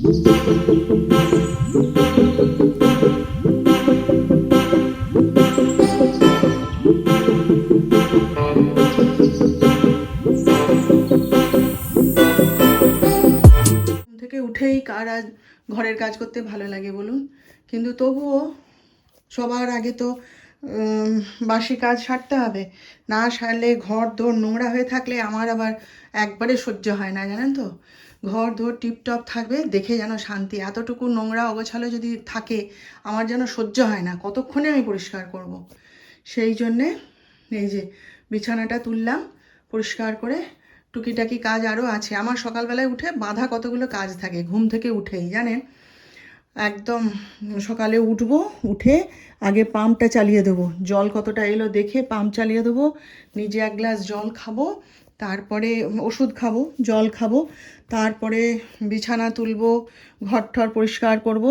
উঠেই কার আজ ঘরের কাজ করতে ভালো লাগে বলুন? কিন্তু তবুও সবার আগে তো বাসি কাজ সারতে হবে। না সারলে ঘর দোর নোংরা হয়ে থাকলে আমার আবার একবারে সহ্য হয় না, জানেন তো? ঘর দোর টিপটপ থাকবে, দেখে যেন শান্তি। এতটুকু নোংরা অগোছালো যদি থাকে, আমার যেন সহ্য হয় না। কতক্ষণে আমি পরিষ্কার করব। সেই জন্যে এই যে বিছানাটা তুললাম, পরিষ্কার করে টুকিটাকি কাজ আরও আছে। আমার সকালবেলায় উঠে বাঁধা কতগুলো কাজ থাকে, ঘুম থেকে উঠেই, জানেন? একদম সকালে উঠবো, উঠে আগে পাম্পটা চালিয়ে দেবো। জল কতটা এলো দেখে পাম্প চালিয়ে দেবো। নিজে এক গ্লাস জল খাব তারপরে ওষুধ খাব, জল খাব, তারপরে বিছানা তুলবো ঘর ঠর পরিষ্কার করব,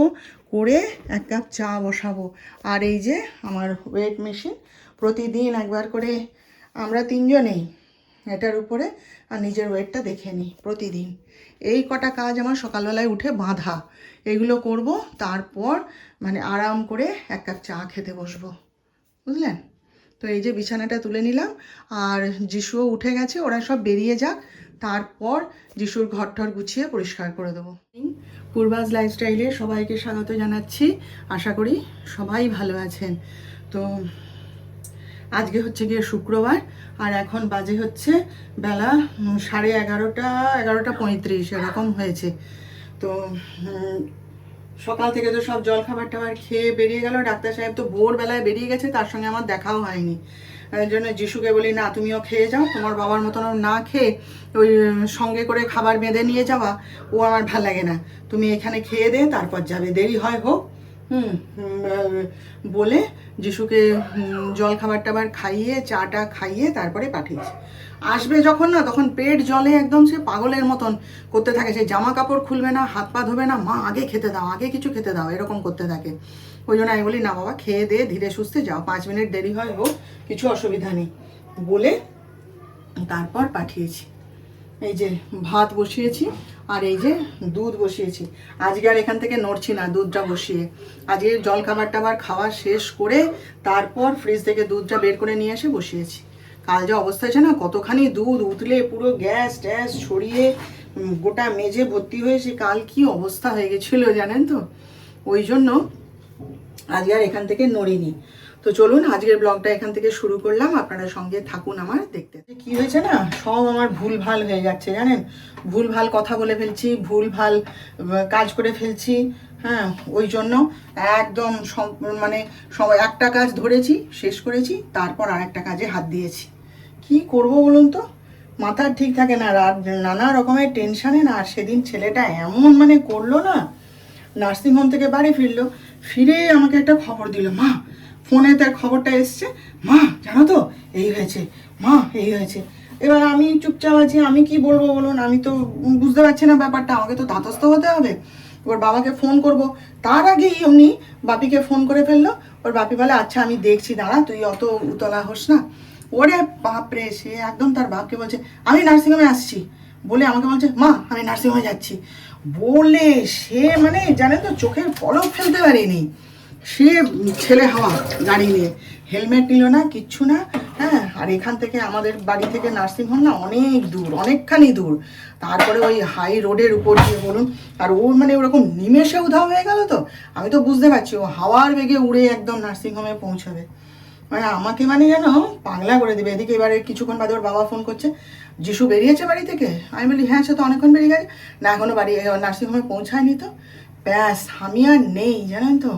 করে এক কাপ চা বসাবো। আর এই যে আমার ওয়েট মেশিন প্রতিদিন একবার করে আমরা তিনজনেই এটার উপরে আর নিজের ওয়েটটা দেখে নিই প্রতিদিন। এই কটা কাজ আমার সকালবেলায় উঠে বাঁধা। এগুলো করব, তারপর মানে আরাম করে এক কাপ চা খেতে বসবো। বুঝলেন? তো এই যে বিছানাটা তুলে নিলাম, আর যিশুও উঠে গেছে, ওরা সব বেরিয়ে যাক, তারপর যিশুর ঘর টর গুছিয়ে পরিষ্কার করে দেবো। পূর্বাজ লাইফস্টাইলে সবাইকে স্বাগত জানাচ্ছি, আশা করি সবাই ভালো আছেন। তো আজকে হচ্ছে গিয়ে শুক্রবার, আর এখন বাজে হচ্ছে বেলা সাড়ে এগারোটা এগারোটা পঁয়ত্রিশ, এরকম হয়েছে। তো সকাল থেকে তো সব জল খাবার টাবার খেয়ে বেরিয়ে গেল। ডাক্তার সাহেব তো ভোরবেলায় বেরিয়ে গেছে, তার সঙ্গে আমার দেখাও হয়নি। জন্য যিশুকে বলি, না, তুমিও খেয়ে যাও, তোমার বাবার মতন না খেয়ে ওই সঙ্গে করে খাবার বেঁধে নিয়ে যাওয়া। ও আমার ভালো লাগে না। তুমি এখানে খেয়ে দে, তারপর যাবে। দেরি হয় হোক। হুম বলে যিশুকে জল খাবার টাবার খাইয়ে চাটা খাইয়ে তারপরে পাঠিয়েছি। আসবে যখন না, তখন পেট জলে একদম সে পাগলের মতন করতে থাকে। সে জামা কাপড় খুলবে না, হাত পা ধোবে না, মা আগে খেতে দাও, আগে কিছু খেতে দাও, এরকম করতে থাকে। ওই জন্য আমি বলি, না বাবা, খেয়ে দে, ধীরে সুস্থে যাও, পাঁচ মিনিট দেরি হয় হোক, কিছু অসুবিধা নেই। বলে তারপর পাঠিয়েছি। এই যে ভাত বসিয়েছি আর এই যে দুধ বসিয়েছি। আজকে আর এখান থেকে নড়ছি না, দুধটা বসিয়ে। আজকে জল খাবার টাবার খাওয়া শেষ করে তারপর ফ্রিজ থেকে দুধটা বের করে নিয়ে এসে বসিয়েছি। কাল যে অবস্থা হয়েছে না, কতখানি দুধ উতলে পুরো গ্যাস ট্যাস ছড়িয়ে গোটা মেজে ভর্তি হয়েছে কাল কি অবস্থা হয়ে গেছিল জানেন তো? ওই জন্য আজকে আর এখান থেকে নড়িনি। তো চলুন, আজকের ব্লগটা এখান থেকে শুরু করলাম। আপনারা সঙ্গে থাকুন আমার, দেখতে কি হয়েছে না? সব আমার ভুল ভালো হয়ে যাচ্ছে জানেন? ভুল ভালো কথা বলে ফেলছি ভুল ভালো কাজ করে ফেলছি হ্যাঁ ওই জন্য একদম মানে সব একটা কাজ ধরেছি, শেষ করেছি, তারপর আর একটা কাজে হাত দিয়েছি। কি করব বলুন তো? মাথার ঠিক থাকে না, রাত নানা রকমের টেনশানে না, সেদিন ছেলেটা এমন মানে করল না। নার্সিংহোম থেকে বাড়ি ফিরলো, ফিরে আমাকে একটা খবর দিল, মা, ফোনে তার খবরটা এসছে। মা, জানো তো, এই হয়েছে, মা, এই হয়েছে। এবার আমি চুপচাপ আছি, আমি কি বলব বলুন? আমি তো বুঝতে পারছি না ব্যাপারটা, আমাকে তো ধাতস্থ হতে হবে। ওর বাবাকে ফোন করব। তার আগেই এমনি বাপিকে ফোন করে ফেলল। ওর বাপি বলে আচ্ছা আমি দেখছি, দাঁড়া, তুই অত উতলা হোস না। ওরে বাপরে, সে একদম তার বাপকে বলছে, আমি নার্সিংহোমে আসছি। বলে আমাকে বলছে, মা, আমি নার্সিংহোমে যাচ্ছি। বলে সে মানে জানেন তো, চোখের পলক ফেলতে পারেনি। সে ছেলে হাওয়া, গাড়ি নিয়ে। হেলমেট নিল না, কিচ্ছু না হ্যাঁ? আর এখান থেকে আমাদের বাড়ি থেকে নার্সিংহোম না, অনেক দূর, অনেকখানি দূর। তারপরে ওই হাই রোডের উপর দিয়ে বলুন, আর ও মানে ওরকম নিমেষে উধাও হয়ে গেল তো? আমি তো বুঝতে পারছি, ও হাওয়ার বেগে উড়ে একদম নার্সিংহোমে পৌঁছাবে। মানে আমাকে মানে যেন পাগলা করে দেবে। এদিকে এবারে কিছুক্ষণ বাদে ওর বাবা ফোন করছে, যিশু বেরিয়েছে বাড়ি থেকে? আমি বলি হ্যাঁ সে তো অনেকক্ষণ বেরিয়ে গেছে। না, এখনও বাড়ি নার্সিংহোমে পৌঁছায়নি তো। ব্যাস, আমি আর নেই, জানেন তো।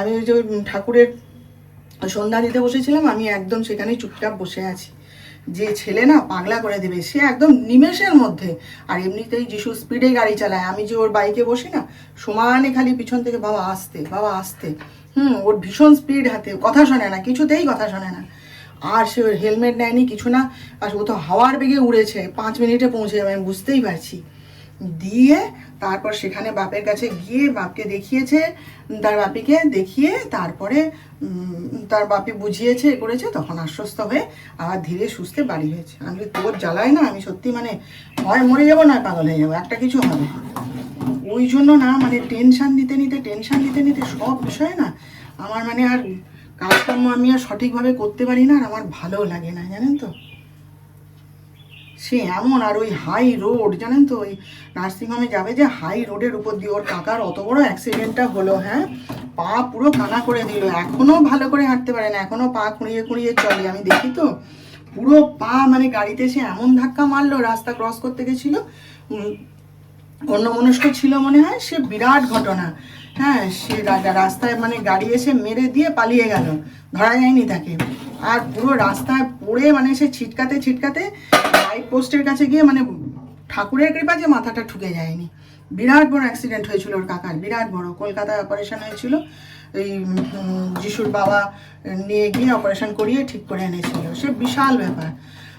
আমি যে ঠাকুরের সন্ধ্যা দিতে বসেছিলাম, আমি একদম সেখানে চুপচাপ বসে আছি। যে ছেলে না পাগলা করে দেবে, সে একদম নিমেষের মধ্যে। আর এমনিতেই যিশু স্পিডে গাড়ি চালায়। আমি যে ওর বাইকে বসি না, সমানে খালি পিছন থেকে, বাবা, আসতে বাবা, আসতে। হুম, ওর ভীষণ স্পিড হাতে, কথা শোনে না, কিছুতেই কথা শোনে না। আর সে ওর হেলমেট নেয়নি, কিছু না, আর ও তো হাওয়ার বেগে উড়েছে, পাঁচ মিনিটে পৌঁছে যাবে, আমি বুঝতেই পারছি। দিয়ে তারপর সেখানে বাপের কাছে গিয়ে বাপকে দেখিয়েছে, তার বাপিকে দেখিয়ে তারপরে তার বাপি বুঝিয়েছে, এ করেছে, তখন আশ্বস্ত হয়ে আবার ধীরে সুস্থে বাড়ি হয়েছে আমি তোর জ্বালায় না, আমি সত্যি মানে হয় মরে যাব না পাগল হয়ে যাব, একটা কিছু হবে ওই জন্য না মানে টেনশান নিতে নিতে টেনশন নিতে নিতে সব বিষয়ে না, আমার মানে আর কাজকর্ম আমি আর সঠিকভাবে করতে পারি না, আর আমার ভালো লাগে না, জানেন তো? সে এমন, আর ওই হাই রোড জানেন তো? ওই নার্সিংহোমে যাবে যে হাই রোডের উপর দিয়ে ওর কাকার অত বড় অ্যাক্সিডেন্টটা হলো হ্যাঁ? পা পুরো কানা করে দিল এখনও ভালো করে হাঁটতে পারে না এখনও পা খুঁড়িয়ে খুঁড়িয়ে চলে, আমি দেখি তো? পুরো পা মানে গাড়িতে সে এমন ধাক্কা মারলো, রাস্তা ক্রস করতে গেছিল উম, অন্য মনস্ক ছিল মনে হয় সে বিরাট ঘটনা। হ্যাঁ সে রাস্তায় মানে গাড়ি এসে মেরে দিয়ে পালিয়ে গেল। ধরা যায়নি তাকে। আর পুরো রাস্তায় পড়ে মানে সে ছিটকাতে ছিটকাতে লাইট পোস্টের কাছে গিয়ে মানে ঠাকুরের কৃপা যে মাথাটা ঠুকে যায়নি। বিরাট বড় অ্যাক্সিডেন্ট হয়েছিল ওর কাকার বিরাট বড়। কলকাতায় অপারেশন হয়েছিল। এই যিশুর বাবা নিয়ে গিয়ে অপারেশন করিয়ে ঠিক করে এনেছিল। সে বিশাল ব্যাপার।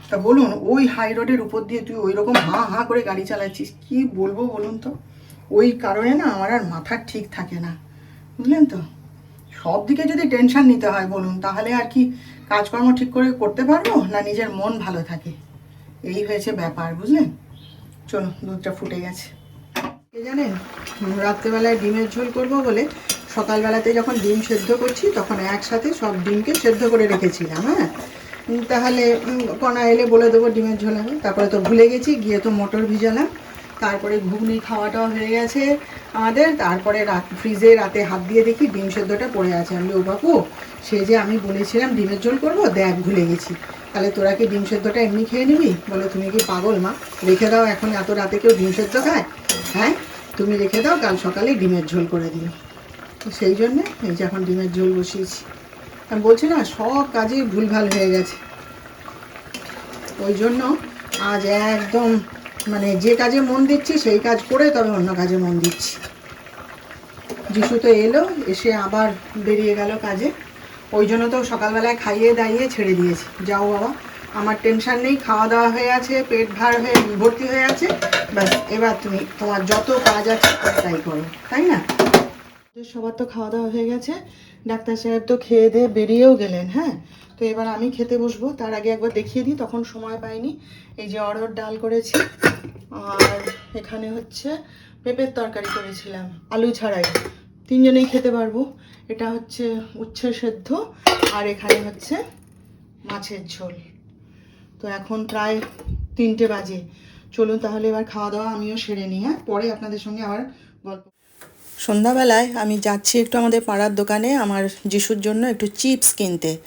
তা বলুন, ওই হাই রোডের উপর দিয়ে তুই ওই রকম হাঁ হাঁ করে গাড়ি চালাচ্ছিস, কি বলব বলুন তো? ওই কারণে না আমার আর মাথা ঠিক থাকে না, বুঝলেন তো? সব দিকে যদি টেনশন নিতে হয় বলুন, তাহলে আর কি কাজকর্ম ঠিক করে করতে পারব না নিজের মন ভালো থাকে? এই হয়েছে ব্যাপার, বুঝলেন? চলো দুধটা ফুটে গেছে। কে জানেন, রাত্রেবেলায় ডিমের ঝোল করব বলে সকালবেলাতে যখন ডিম সেদ্ধ করছি, তখন একসাথে সব ডিমকে সেদ্ধ করে রেখেছিলাম হ্যাঁ? তাহলে কণা এলে বলে দেবো ডিমের ঝোল আমি। তারপরে তো ভুলে গেছি, গিয়ে তো মটর ভিজালাম। তারপরে ঘুগনি খাওয়াটাও হয়ে গেছে আমাদের। তারপরে রাত, ফ্রিজে রাতে হাত দিয়ে দেখি ডিম সেদ্ধটা পড়ে আছে। আমি ও বাপু, সে যে আমি বলেছিলাম ডিমের ঝোল করব, দেখ ভুলে গেছি। তাহলে তোরা কি ডিম সেদ্ধটা এমনি খেয়ে নিবি? বলে, তুমি কি পাগল মা? রেখে দাও এখন, এত রাতে কেউ ডিম সেদ্ধ খায়? হ্যাঁ? তুমি রেখে দাও, কাল সকালে ডিমের ঝোল করে দিও। সেই জন্যে এই যে এখন ডিমের ঝোল বসিয়েছি। আমি বলছি না, সব কাজেই ভুলভাল হয়ে গেছে। ওই জন্য আজ একদম মানে যে কাজে মন দিচ্ছি, সেই কাজ করে তবে অন্য কাজে মন দিচ্ছি। যিশু তো এলো, এসে আবার বেরিয়ে গেল কাজে। ওই জন্য তো সকালবেলায় খাইয়ে দাইয়ে ছেড়ে দিয়েছি। যাও বাবা, আমার টেনশান নেই, খাওয়া দাওয়া হয়ে আছে, পেট ভার হয়ে ভর্তি হয়ে আছে। ব্যাস, এবার তুমি তোমার যত কাজ আছে, তাই করো, তাই না? সবার তো খাওয়া দাওয়া হয়ে গেছে। ডাক্তার সাহেব তো খেয়ে দিয়ে বেরিয়েও গেলেন হ্যাঁ? তো এবার আমি খেতে বসবো। তার আগে একবার দেখিয়ে দিই, তখন সময় পাইনি। এই যে অরহর ডাল করেছি, আর এখানে হচ্ছে পেঁপের তরকারি করেছিলাম, আলু ছাড়াই। তিনজনেই খেতে পারব। এটা হচ্ছে উচ্ছে সেদ্ধ, আর এখানে হচ্ছে মাছের ঝোল। তো এখন প্রায় তিনটে বাজে। চলুন তাহলে এবার খাওয়া দাওয়া আমিও সেরে নিই হ্যাঁ? পরে আপনাদের সঙ্গে আবার গল্প সন্ধ্যাবেলায় আমি যাচ্ছি একটু আমাদের পাড়ার দোকানে আমার যিশুর জন্য একটু চিপস কিনতে।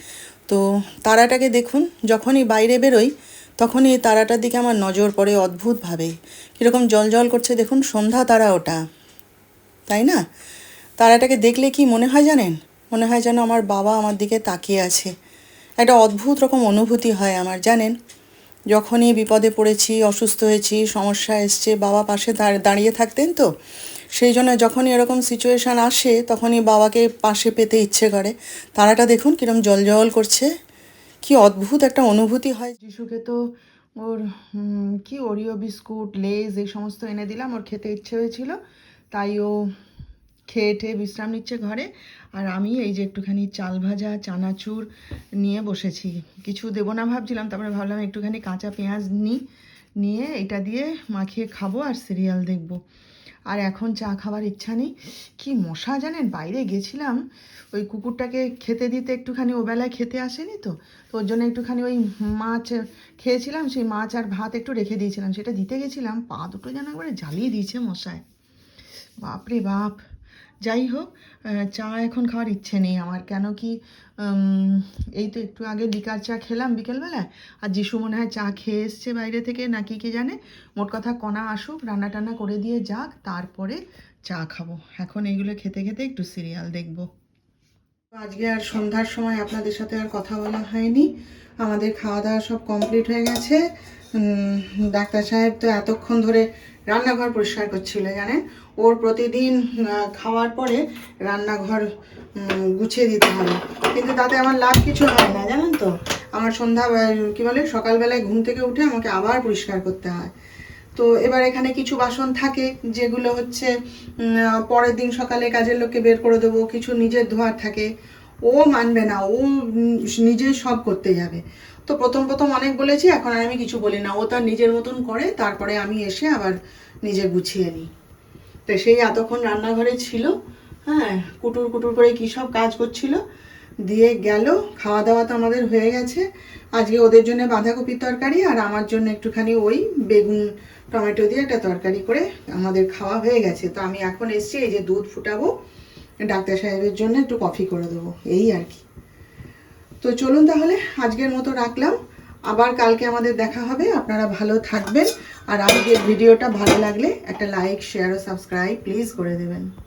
তো তারাটাকে দেখুন, যখনই বাইরে বেরোই, তখনই এই তারাটার দিকে আমার নজর পড়ে অদ্ভুতভাবে। কীরকম জল জল করছে দেখুন, সন্ধ্যা তারা ওটা। তাই না? তারাটাকে দেখলে কি মনে হয় জানেন? মনে হয় যেন আমার বাবা আমার দিকে তাকিয়ে আছে। একটা অদ্ভুত রকম অনুভূতি হয় আমার, জানেন? যখনই বিপদে পড়েছি, অসুস্থ হয়েছি, সমস্যা এসছে, বাবা পাশে দাঁড়- দাঁড়িয়ে থাকতেন তো। সেই জন্য যখনই এরকম সিচুয়েশান আসে, তখনই বাবাকে পাশে পেতে ইচ্ছে করে। তারাটা দেখুন কিরম জল জল করছে। কি অদ্ভুত একটা অনুভূতি হয়। যিশুকে তো ওর কি ওরিও বিস্কুট লেজ এই সমস্ত এনে দিলাম, ওর খেতে ইচ্ছে হয়েছিল। তাই ও খেয়ে ঠেয়ে বিশ্রাম নিচ্ছে ঘরে। আর আমি এই যে একটুখানি চাল ভাজা, চানাচুর নিয়ে বসেছি। কিছু দেবো না ভাবছিলাম, তারপরে ভাবলাম একটুখানি কাঁচা পেঁয়াজ নিই নিয়ে এটা দিয়ে মাখিয়ে খাব আর সিরিয়াল দেখব। আর এখন চা খাওয়ার ইচ্ছা নেই। কি মশা জানেন? বাইরে গেছিলাম, ওই কুকুরটাকে খেতে দিতে একটুখানি, ওবেলায় খেতে আসেনি তো। তো ওর জন্য একটুখানি ওই মাছ খেয়েছিলাম, সেই মাছ আর ভাত একটু রেখে দিয়েছিলাম। সেটা দিতে গেছিলাম, পা দুটো যেন একবারে জ্বালিয়ে দিয়েছে মশায়। বাপরে বাপ! যাই হোক চা এখন খাওয়ার ইচ্ছে নেই আমার। কেন কি এই তো একটু আগে লিকার চা খেলাম বিকেলবেলায় আর যিশু মনে হয় চা খেয়ে এসছে বাইরে থেকে নাকি কে জানে। মোট কথা কণা আসুক, রান্না টান্না করে দিয়ে যাক, তারপরে চা খাব। এখন এইগুলো খেতে খেতে একটু সিরিয়াল দেখব। আজকে আর সন্ধ্যার সময় আপনাদের সাথে আর কথা বলা হয়নি। আমাদের খাওয়া দাওয়া সব কমপ্লিট হয়ে গেছে। ডাক্তার সাহেব তো এতক্ষণ ধরে রান্নাঘর পরিষ্কার করছিল জানে ওর প্রতিদিন খাওয়ার পরে রান্নাঘর গুছিয়ে দিতে হবে। কিন্তু তাতে আমার লাভ কিছু হয় না, জানেন তো? আমার সন্ধ্যা কী বলে, সকালবেলায় ঘুম থেকে উঠে আমাকে আবার পরিষ্কার করতে হয়। তো এবার এখানে কিছু বাসন থাকে, যেগুলো হচ্ছে পরের দিন সকালে কাজের লোককে বের করে দেবো, কিছু নিজের ধোয়ার থাকে। ও মানবে না, ও নিজে সব করতে যাবে। তো প্রথম প্রথম অনেক বলেছি, এখন আর আমি কিছু বলি না। ও তার নিজের মতন করে, তারপরে আমি এসে আবার নিজে গুছিয়ে নিই। তো সেই এতক্ষণ রান্নাঘরে ছিল হ্যাঁ কুটুর কুটুর করে কী সব কাজ করছিল, দিয়ে গেল, খাওয়া দাওয়া তো আমাদের হয়ে গেছে। আজকে ওদের জন্য বাঁধাকপির তরকারি, আর আমার জন্য একটুখানি ওই বেগুন, টমেটো দিয়ে একটা তরকারি করে আমাদের খাওয়া হয়ে গেছে। তো আমি এখন এসছি, এই যে দুধ ফুটাবো ডাক্তার সাহেবের জন্য একটু কফি করে দেবো, এই আর কি। তো চলুন তাহলে, আজকের মতো রাখলাম। আবার কালকে আমাদের দেখা হবে, আপনারা ভালো থাকবেন। আর আজকের ভিডিওটা ভালো লাগলে একটা লাইক শেয়ার ও সাবস্ক্রাইব প্লিজ করে দেবেন।